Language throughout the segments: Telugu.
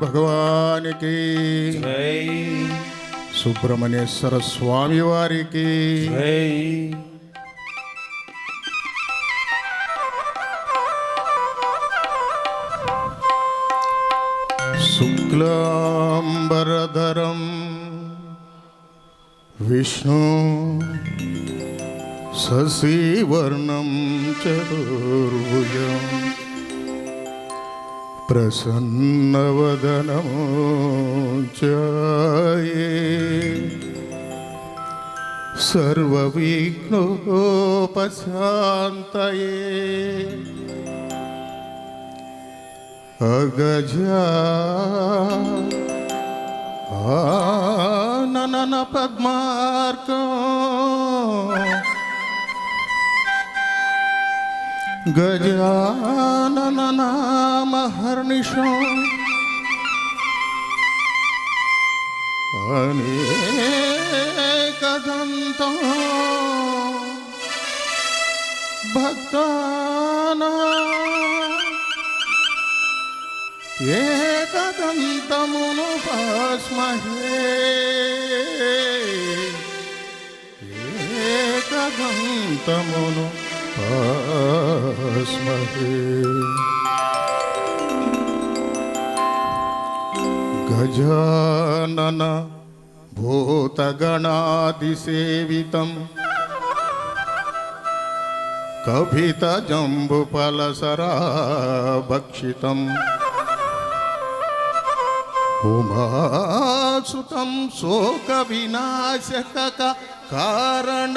భగవానికి. సుబ్రహ్మణ్యేశ్వర స్వామి వారికి. శుక్లాంబరధరం విష్ణు శశివర్ణం చతుర్భుజం. ప్రసన్నవదనం ఛాయే సర్వవిఘ్నోపశాంతయే అగజా నన పద్మార్కం గజానన నామహర్నిషం అనేకదంతం. భక్తానా ఏకదంతమును विद्महे गजानन भूतगणादिसेवितम्। कभितजम्बुफलसराभक्षितम् उमासुतं कारण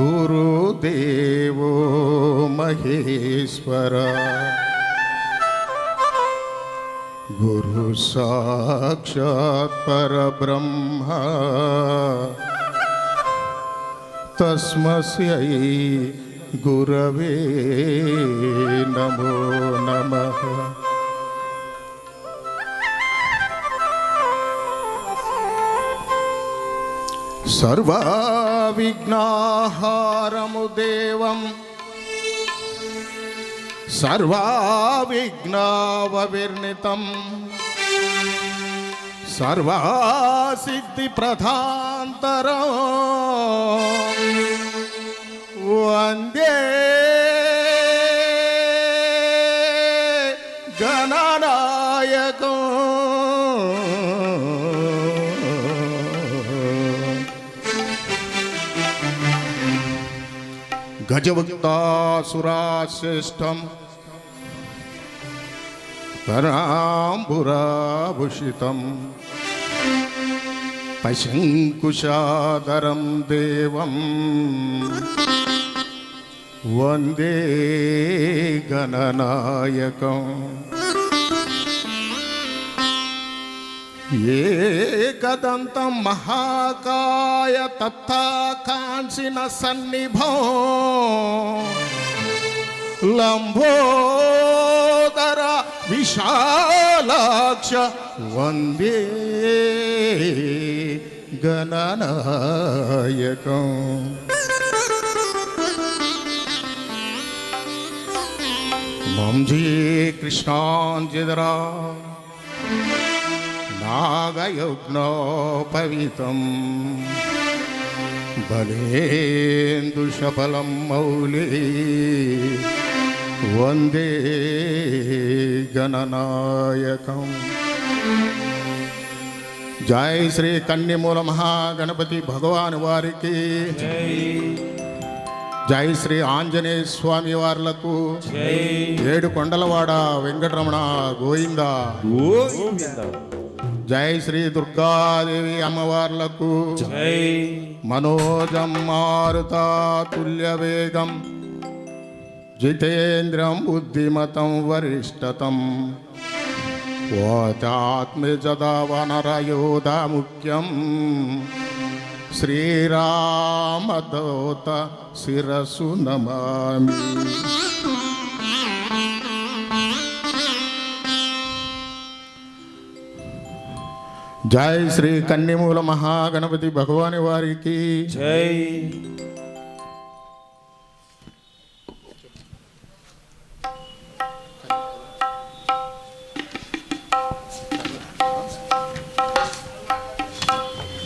गुरुदेव महेश्वर। गुरु साक्षात् परब्रह्म। तस्मस्यै गुरवे नमो नमः। సర్వావిఘ్నాహారము దేవం. సర్వావిఘ్నావవిర్ణితం సర్వాసిద్ధి ప్రధాంతరం గజవక్తాసురాశ్రేష్టం పరాంబురాభూషితం. పశంకుశాదరం దేవం. వందే గణనాయకం. ఏకదంతం మహాకాయ తత్తా కాంచిన సన్నిభో లంబోదర విశాలాక్ష వందే గణనాయకం మంజీ కృష్ణాంజిదరా నాగయజ్ఞోపవితం. బలేందుషఫలం మౌలి. వందే గణనాయకం జై శ్రీ కన్యమూల మహాగణపతి భగవాన్ వారికి. జై జై శ్రీ ఆంజనేయ స్వామి వార్లకు. ఏడు కొండలవాడ వెంకటరమణ గోవింద. గోవింద. జై శ్రీ దుర్గాదేవి అమ్మవార్లకు జై మనోజం మారుత తుల్య వేగం జితేంద్రం బుద్ధిమతం వరిష్టతం వాచాత్మజదావనరయోధ ముఖ్యం శ్రీరామదోత శిరసు నమామి జై శ్రీ కన్నిమూల మహాగణపతి భగవాని వారికి. జై.